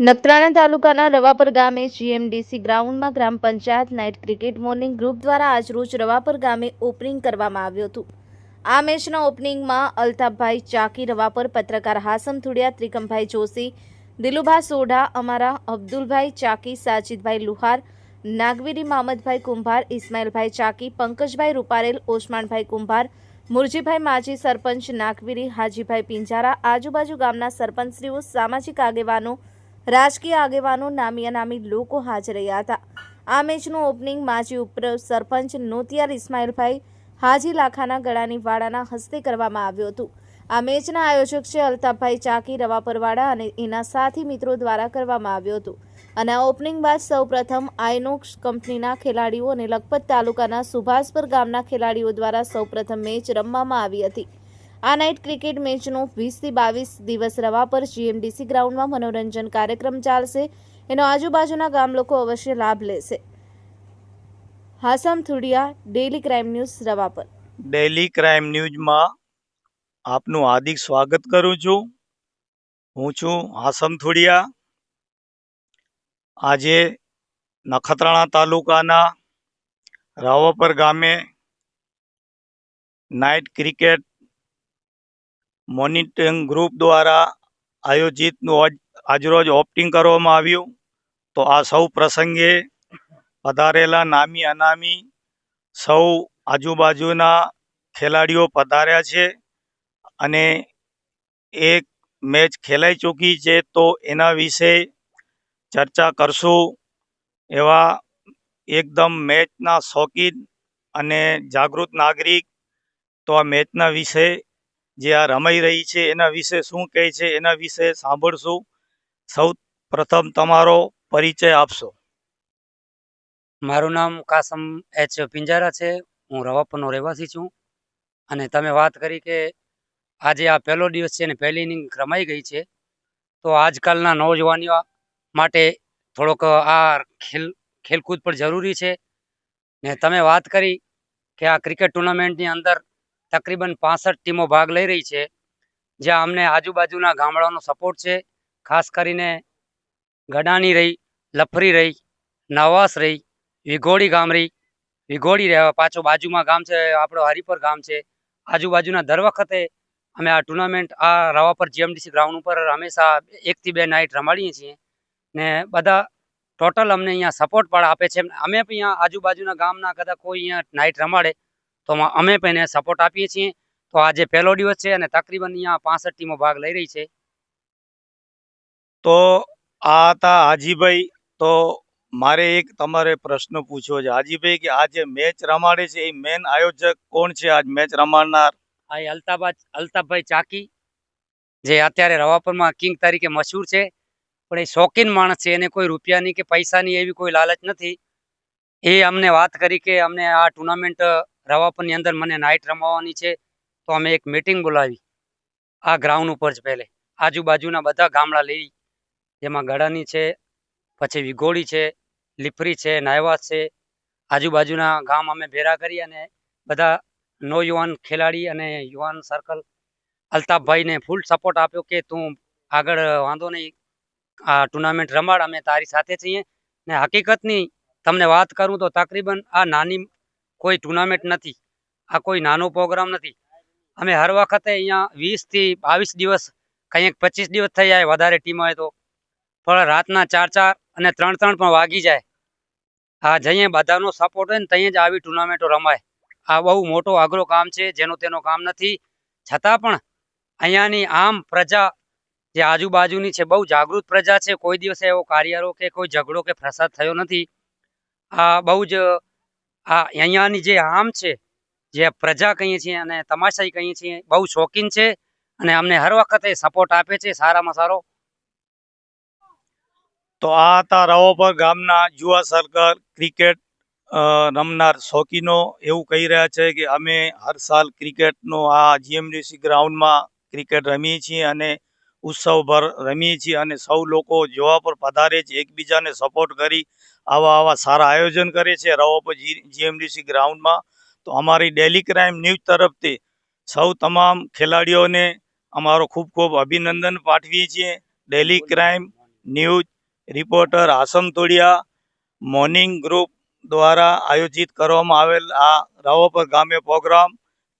નખત્રાણા તાલુકાના રવાપર ગામે જીએમડીસી ગ્રાઉન્ડમાં gram panchayat night cricket morning group દ્વારા આજરોજ રવાપર ગામે ઓપનિંગ કરવામાં આવ્યું હતું. આ મેચના ઓપનિંગમાં અલ્તાફભાઈ ચાકી, રવાપર પત્રકાર હાસમ થુડિયા, ત્રિકમભાઈ જોશી દિલુભા સોઢા, અમારા અબ્દુલભાઈ ચાકી, સાજીદભાઈ લુહાર, નાગવીરી મામદભાઈ કુંભાર, ઇસ્માઇલભાઈ ચાકી, પંકજભાઈ રૂપારેલ, ઓસમાનભાઈ કુંભાર, મુરજીભાઈ માજી, સરપંચ નાગવીરી, હાજીભાઈ પિંજારા, આજુબાજુ ગામના સરપંચશ્રીઓ, સામાજિક આગેવાનો રાજકીય આગેવાનો નામી અનામી લોકો હાજર રહ્યા હતા. આ મેચનું ઓપનિંગ માજી ઉપર સરપંચ નોતિયાર ઇસ્માઇલભાઈ હાજી લાખાના ગળાની વાડાના હસ્તે કરવામાં આવ્યું હતું. આ મેચના આયોજક છે અલ્તાફભાઈ ચાકી રવાપરવાડા અને એના સાથી મિત્રો દ્વારા કરવામાં આવ્યું હતું. અને આ ઓપનિંગ બાદ સૌપ્રથમ આઇનોક્સ કંપનીના ખેલાડીઓ અને લખપત તાલુકાના સુભાષપર ગામના ખેલાડીઓ દ્વારા સૌપ્રથમ મેચ રમવામાં આવી હતી. આ નાઇટ ક્રિકેટ મેચનો વીસથી બાવીસ દિવસ રવા પર જીએમડીસી ગ્રાઉન્ડમાં મનોરંજન કાર્યક્રમ ચાલશે. એનો આજુબાજુના ગામ લોકો અવશ્ય લાભ લેશે. Hasam Thudiya daily crime news Ravapar. Daily crime ન્યૂઝમાં આપનું હાર્દિક સ્વાગત કરું છું. હું છું હાસમ થુડિયા. આજે નખત્રાણા તાલુકાના રાવપર ગામે નાઇટ ક્રિકેટ મોનિટરિંગ ગ્રુપ દ્વારા આયોજિતનું આજ- આજરોજ ઓપ્ટિંગ કરવામાં આવ્યું. તો આ સૌ પ્રસંગે પધારેલા નામી અનામી સૌ આજુબાજુના ખેલાડીઓ પધાર્યા છે અને એક મેચ ખેલાઈ ચૂકી છે તો એના વિશે ચર્ચા કરશું એવા એકદમ મેચના શોખીન અને જાગૃત નાગરિક તો આ મેચના વિશે જે આ રમાઈ રહી છે એના વિશે શું કહે છે એના વિશે સાંભળશું. સૌ પ્રથમ તમારો પરિચય આપશો. મારું નામ કાસમ એચ. પિંજારા છે. હું રવાપરનો રહેવાસી છું. અને તમે વાત કરી કે આજે આ પહેલો દિવસ છે અને પહેલી ઇનિંગ રમાઈ ગઈ છે. તો આજકાલના નવજવાનીઓ માટે થોડોક આ ખેલ, ખેલકૂદ પણ જરૂરી છે. ને તમે વાત કરી કે આ ક્રિકેટ ટુર્નામેન્ટની અંદર તકરીબન પાસઠ ટીમો ભાગ લઈ રહી છે, જ્યાં અમને આજુબાજુના ગામડાનો સપોર્ટ છે. ખાસ કરીને ગડાની રહી, લફરી રહી, નવાસ રહી, વિઘોડી ગામ રહી. વિઘોડી રહેવા પાછો બાજુમાં ગામ છે, આપણો હરિપર ગામ છે. આજુબાજુના દર વખતે અમે આ ટુર્નામેન્ટ આ રવાપર જીએમડીસી ગ્રાઉન્ડ ઉપર હંમેશા એકથી બે નાઇટ રમાડીએ છીએ. ને બધા ટોટલ અમને અહીંયા સપોર્ટ પણ આપે છે. અમે પણ અહીંયા આજુબાજુના ગામના કદાચ કોઈ અહીંયા નાઇટ રમાડે તો અમે પણ એને સપોર્ટ આપીએ છીએ. તો આજે પહેલો દિવસ છે અને તકરીબન અહીંયા પાસઠ ટીમો ભાગ લઈ રહી છે. તો આ હતા હાજીભાઈ. તો મારે એક તમારે પ્રશ્ન પૂછવો છે. હાજીભાઈ કે આ જે મેચ રમાડે છે એ મેન આયોજક કોણ છે? આજ મેચ રમાડનાર? આ એ અલ્તાફા અલ્તાફભાઈ ચાકી જે અત્યારે રવાપરમાં કિંગ તરીકે મશહૂર છે. પણ એ શોખીન માણસ છે. એને કોઈ રૂપિયાની કે પૈસાની એવી કોઈ લાલચ નથી. એ અમને વાત કરી કે અમને આ ટુર્નામેન્ટ રવાપરની અંદર મને નાઇટ રમાવાની છે, તો અમે એક મિટિંગ બોલાવી. આ ગ્રાઉન્ડ ઉપર જ પહેલે. આજુબાજુના બધા ગામડા લઈ. જેમાં ગળાની છે, પછી વિઘોડી છે, લીપરી છે, નાયવાસ છે. આજુબાજુના ગામ અમે ભેરા કરી અને બધા નવયુવાન ખેલાડી અને યુવાન સર્કલ અલ્તાફભાઈને ફૂલ સપોર્ટ આપ્યો કે તું આગળ વાંધો નહીં. આ ટુર્નામેન્ટ રમાડ, અમે તારી સાથે છીએ. ને હકીકતની તમને વાત કરું તો તકરીબન આ નાની કોઈ ટુર્નામેન્ટ નથી, આ કોઈ નાનો પ્રોગ્રામ નથી. અમે હર વખતે અહીંયા વીસથી બાવીસ દિવસ, કંઈક પચીસ દિવસ થઈ જાય વધારે ટીમ હોય તો. પણ રાતના ચાર ચાર અને ત્રણ ત્રણ પણ વાગી જાય. આ જઈએ, બધાનો સપોર્ટ હોય ને ત્યાં જ આવી ટુર્નામેન્ટો રમાય. આ બહુ મોટો અઘરો કામ છે, જેનો તેનો કામ નથી. છતાં પણ અહીંયાની આમ પ્રજા જે આજુબાજુની છે, બહુ જાગૃત પ્રજા છે. કોઈ દિવસે એવો કાર્યરો કે કોઈ ઝઘડો કે ફસાદ થયો નથી. આ બહુ જ આ અહીંયાની જે આમ છે, જે પ્રજા કહીએ છીએ અને તમાશાઈ કહીએ છીએ, બહુ શોખીન છે અને અમને હર વખતે સપોર્ટ આપે છે સારામાં સારો. તો આ હતા રાવોપર ગામના યુવા સર્કલ ક્રિકેટ રમનાર શોખીનો એવું કહી રહ્યા છે કે અમે હર સાલ ક્રિકેટનો આ જીએમડીસી ગ્રાઉન્ડમાં ક્રિકેટ રમીએ છીએ અને ઉત્સવભર રમીએ છીએ અને સૌ લોકો જોવા પર પધારે છે, એકબીજાને સપોર્ટ કરી, આવા આવા સારા આયોજન કરે છે. રાવોપર જીએમડીસી ગ્રાઉન્ડમાં તો અમારી ડેલી ક્રાઇમ ન્યૂઝ તરફથી સૌ તમામ ખેલાડીઓને અમારો ખૂબ ખૂબ અભિનંદન પાઠવીએ છીએ. Daily crime news reporter Asam Todiya morning group દ્વારા આયોજિત કરવામાં આવેલ આ રાવપર ગામે પ્રોગ્રામ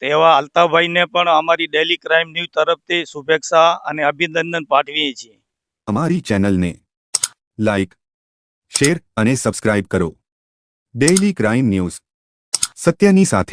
તેવા અલ્તાભાઈને પણ અમારી ડેલી ક્રાઇમ ન્યૂઝ તરફથી શુભેચ્છા અને અભિનંદન પાઠવીએ છીએ. અમારી ચેનલને લાઇક શેર અને સબસ્ક્રાઇબ કરો. ડેઇલી ક્રાઇમ ન્યૂઝ સત્યની સાથે.